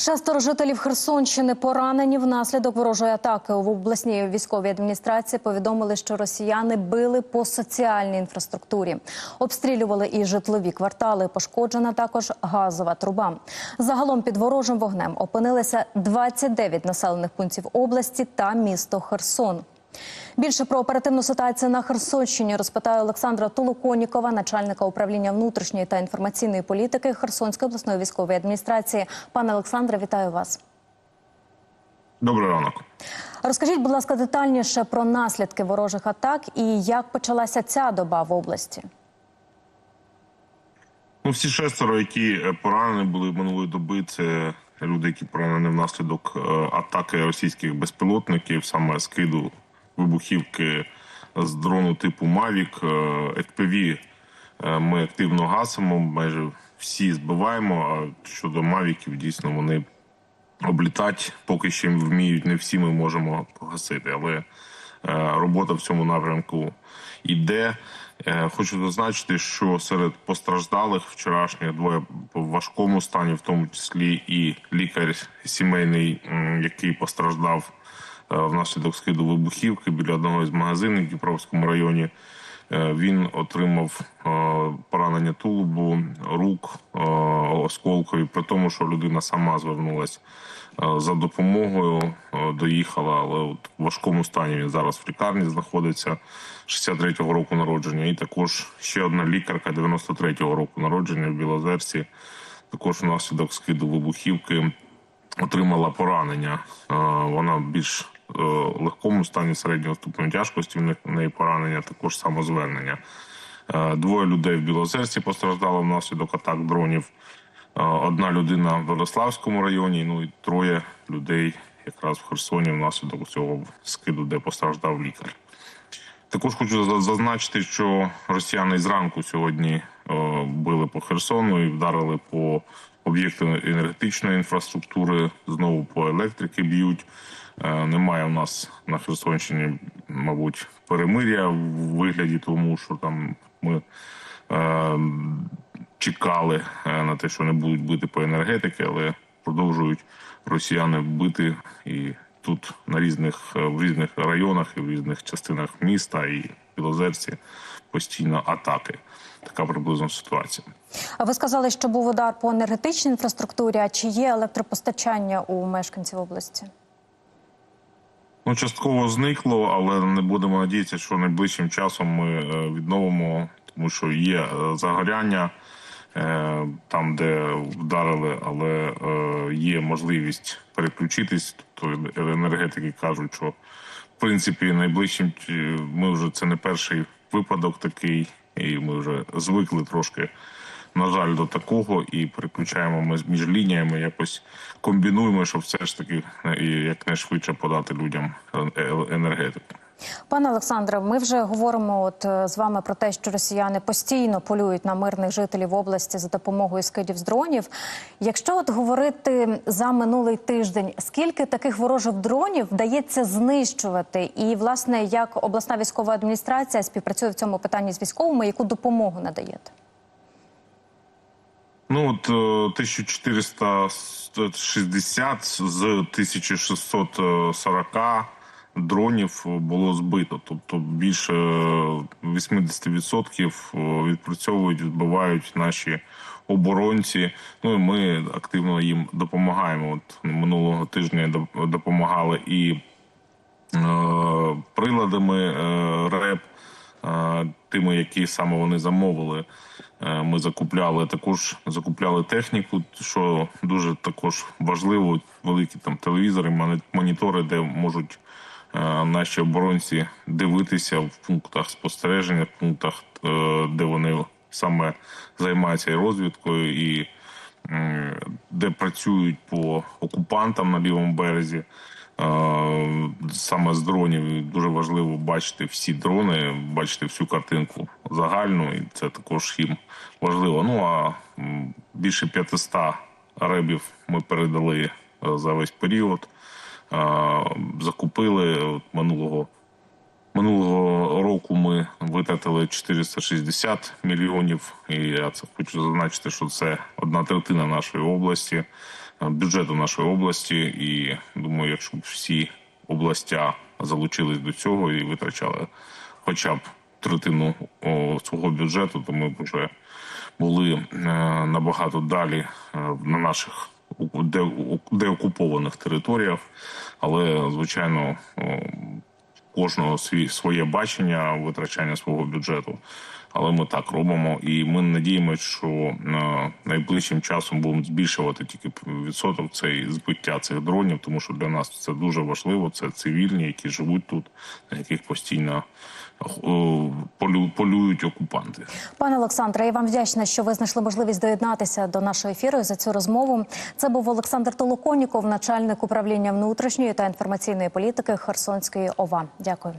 Шестеро жителів Херсонщини поранені внаслідок ворожої атаки. В обласній військовій адміністрації повідомили, що росіяни били по соціальній інфраструктурі, обстрілювали і житлові квартали. Пошкоджена також газова труба. Загалом під ворожим вогнем опинилися 29 населених пунктів області та місто Херсон. Більше про оперативну ситуацію на Херсонщині розпитає Олександра Толоконікова, начальника управління внутрішньої та інформаційної політики Херсонської обласної військової адміністрації. Пане Олександре, вітаю вас. Добрий ранок. Розкажіть, будь ласка, детальніше про наслідки ворожих атак і як почалася ця доба в області. Ну, всі шестеро, які е, поранені були минулої доби, це люди, які поранені внаслідок е, атаки російських безпілотників, саме скиду вибухівки з дрону типу Мавік. FPV е, ми активно гасимо, майже всі збиваємо. А щодо Мавіків, дійсно вони облітати поки ще вміють. Не всі ми можемо погасити, але е, робота в цьому напрямку йде. Е, Хочу зазначити, що серед постраждалих вчорашніх двоє в важкому стані, в тому числі і лікар сімейний, який постраждав е, внаслідок скиду вибухівки біля одного із магазинів в Дніпровському районі. Е, Він отримав е, поранення тулубу, рук е, осколкові, при тому, що людина сама звернулась е, за допомогою, е, доїхала, але от в важкому стані він зараз в лікарні знаходиться 63-го року народження. І також ще одна лікарка 93-го року народження в Білозерці, також внаслідок скиду вибухівки отримала поранення. Е, Вона в більш е, легкому стані середнього ступеню тяжкості. В неї поранення, також самозвернення. Е, Двоє людей в Білозерці постраждало внаслідок атак дронів. Одна людина в Велеславському районі, ну і троє людей якраз в Херсоні внаслідок цього скиду, де постраждав лікар. Також хочу зазначити, що росіяни зранку сьогодні били по Херсону і вдарили по об'єкту енергетичної інфраструктури. Знову по електрики б'ють. Е, Немає у нас на Херсонщині, мабуть, перемиря в вигляді, тому що там ми е, чекали е, на те, що не будуть бити по енергетики, але продовжують росіяни бити і тут на різних е, в різних районах і в різних частинах міста і в Білозерці постійно атаки. Така приблизно ситуація. А ви сказали, що був удар по енергетичній інфраструктурі. А чи є електропостачання у мешканців області? Ну, частково зникло, але не будемо надіятися, що найближчим часом ми е, відновимо, тому що є е, загоряння е, там, де вдарили, але є можливість переключитись. Тобто енергетики кажуть, що в принципі найближчим ми вже це не перший випадок такий, і ми вже звикли трошки. На жаль, до такого і переключаємо ми між лініями, якось комбінуємо, щоб все ж таки е, якнайшвидше подати людям е, е, енергетику. Пане Олександре, ми вже говоримо от е, з вами про те, що росіяни постійно полюють на мирних жителів області за допомогою скидів з дронів. Якщо от говорити за минулий тиждень, скільки таких ворожих дронів вдається знищувати? І власне як обласна військова адміністрація співпрацює в цьому питанні з військовими, яку допомогу надаєте? Ну от е, 1460 з 1640 дронів було збито. Тобто більше 80% відпрацьовують, відбивають наші оборонці. Ну і ми активно їм допомагаємо. От минулого тижня доп- допомагали і е, приладами е, РЕП, е, тими, які саме вони замовили. Е, Ми закупляли також закупляли техніку, що дуже також важливо. Великі там телевізори, монітори, де можуть е, наші оборонці дивитися в пунктах спостереження, в пунктах, е, де вони саме займаються розвідкою, і де працюють по окупантам на лівому березі. Е, Саме з дронів дуже важливо бачити всі дрони, бачити всю картинку загальну, і це також їм важливо. Ну а більше 500 ребів ми передали е, за весь період. Е, Закупили минулого Минулого року ми витратили 460 мільйонів, і я це хочу зазначити, що це одна третина нашої області. бюджету нашої області. І думаю, якщо б всі областя залучились до цього і витрачали хоча б третину свого бюджету, то ми б вже були е, набагато далі е, на наших деокупованих територіях. Але звичайно, кожного свій своє бачення витрачання свого бюджету. Але ми так робимо, і ми надіємося, що е, найближчим часом будемо збільшувати тільки відсоток цей збиття цих дронів, тому що для нас це дуже важливо. Це цивільні, які живуть тут, на яких постійно е, полю- полюють окупанти. Пане Олександре, я вам вдячна, що ви знайшли можливість доєднатися до нашого ефіру за цю розмову. Це був Олександр Толоконіков, начальник управління внутрішньої та інформаційної політики Херсонської ОВА. Дякую.